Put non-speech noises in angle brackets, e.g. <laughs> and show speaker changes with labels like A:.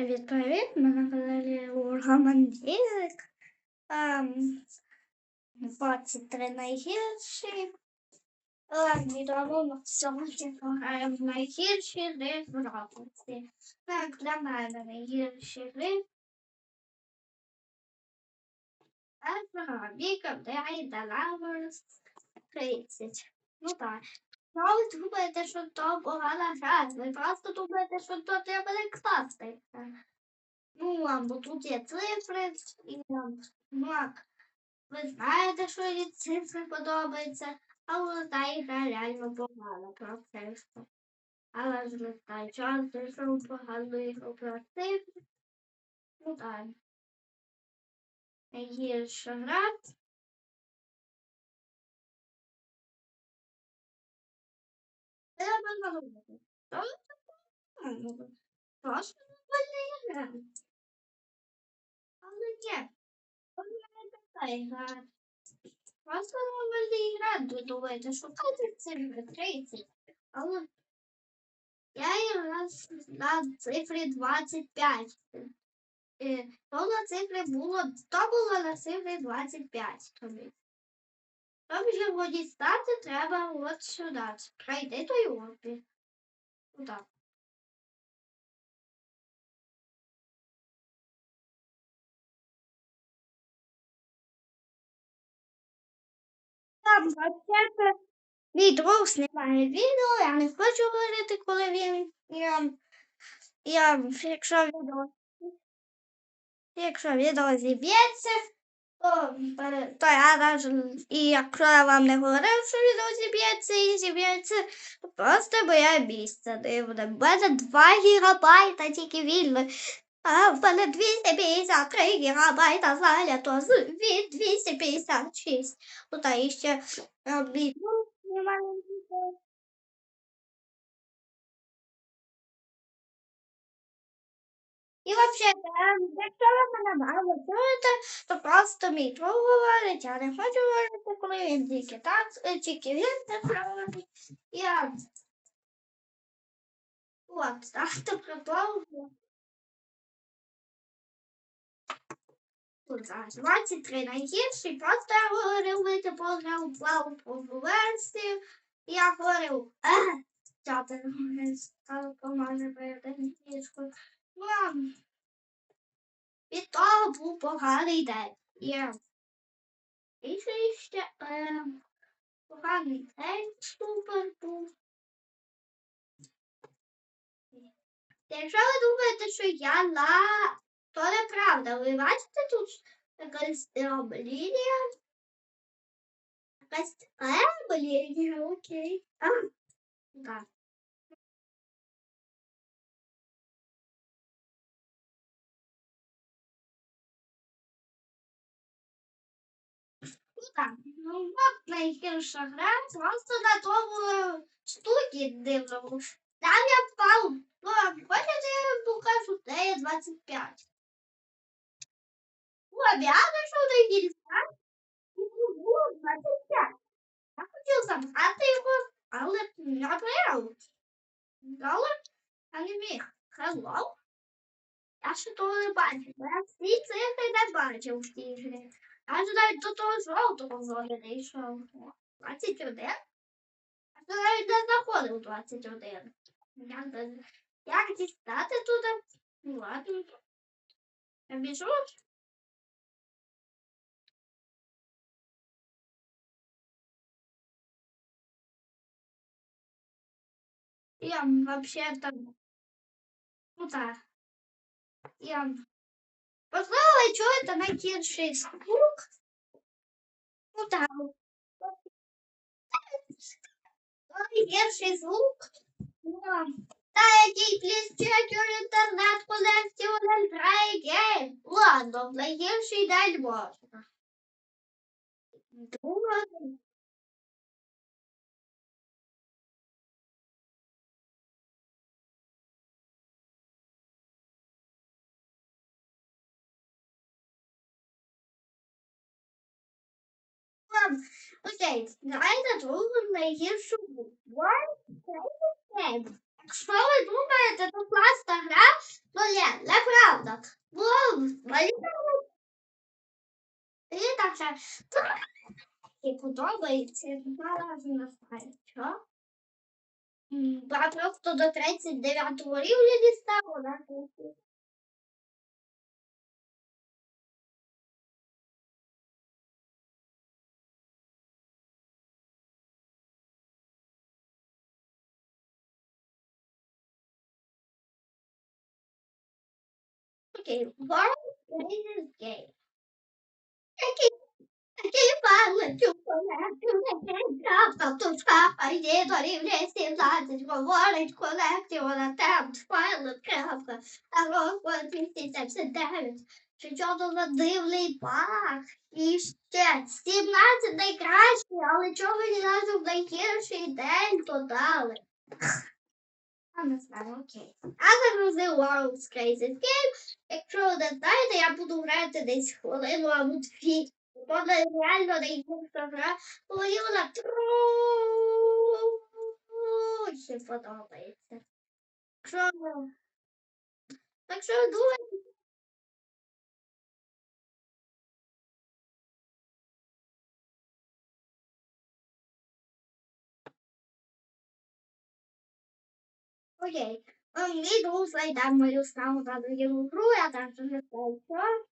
A: Привіт, привіт! Ми на каналі. Ем, 23 найгірші. Ем, відомо, сьогодні пограємо в найгірші гри в Роблоксі. Так, для мене найгірші гри. Альфа, Віка, Дейда, Ламерс, 30. Ну так. Ну, ви думаєте, що то погана гра, ви просто думаєте, що то треба не класти. Ну, а, бо тут є цифри, і ну, ви знаєте, що їй цифри подобаються, але та ігра реально погана про цифри. Але ж не та часто, що погану ігру про цифри. Ну так. Найгірша гра. Просто не гра. Але ні, то не така ігра. Просто нормальна ігра, ви думаєте, шукайте цифри 30. Але я грала на цифрі 25. Е, То на цифрі було, то було на цифрі 25. тобі. Щоб його дістати, треба от сюди. Пройди той опір. Отак. Мій друг знімає відео, я не хочу говорити, коли він. Я, я, якщо відео, якщо відео зіб'ється, то, пере- то я навіть, і якщо я вам не говорив, що відео зіб'ється і зіб'ється, то просто я місце дивне. В мене 2 гігабайта тільки вільно. А в мене 253 гігабайта залято з від 256. Ну та іще е, мій відео. І взагалі, якщо ви мене мало чуєте, то просто мій друг я не хочу говорити, коли він тільки так, е, тільки він не говорить. Я от, так, <laughs> то продовжую. Тут зараз 23 найгірші, просто я говорив, ви типу грав плаву версію. Я говорив, е, тята стала команда перед англійською. А від того був поганий день. Є. І ще е, поганий день супер був. Якщо ви думаєте, що я на то неправда. Ви бачите тут якась ем, лінія? Якась ем, лінія, окей. А, так. Так, ну от найгірша гра, просто на тому штуки дивному. Там я впав. Ну, хочете, я покажу, де я 25. Ну, обязан, що найгірша. І було 25. Я хотів забрати його, але не прямо. Але я не міг. Hello? Я ще того не бачив. Я всі цифри не бачив в тій грі. Я ж навіть до того жовтого зони не йшов. 21. Я ж навіть не знаходив 21. Як, як дістати туди? Ну ладно. Я біжу. Я вообще-то... Ну так. Я... Послала, что это найгірший звук? Ну так. Найгірший звук. Ну, Та який пліс-чекер інтернет коннектіонен грає. Ладно, найгірший день можна. Другий. Ладно, Окей, давайте другу найгіршу гру. One, Якщо ви думаєте, то класна гра, то є. Не правда. Бо мені Мені так ще трохи подобається, але не знаю, що. М, Я просто до 39 рівня дістав, так? Окей, World Raises Game. Який який палицю полегкий, крапка, тушка, пойде до рівня 17, говорить колекцію на темп, файли, крапка, а розклад 279. Що за дивний баг? І ще 17 найкращий, але чого мені навіть в найгірший день додали? Окей. А загрузив World's Craziest Game. Якщо ви не знаєте, я буду грати десь хвилину або дві. Бо не реально хто гра, мені вона трохи подобається. Що? Так що окей. Мій друг знайде мою саму задовільну гру, я так не знаю, що.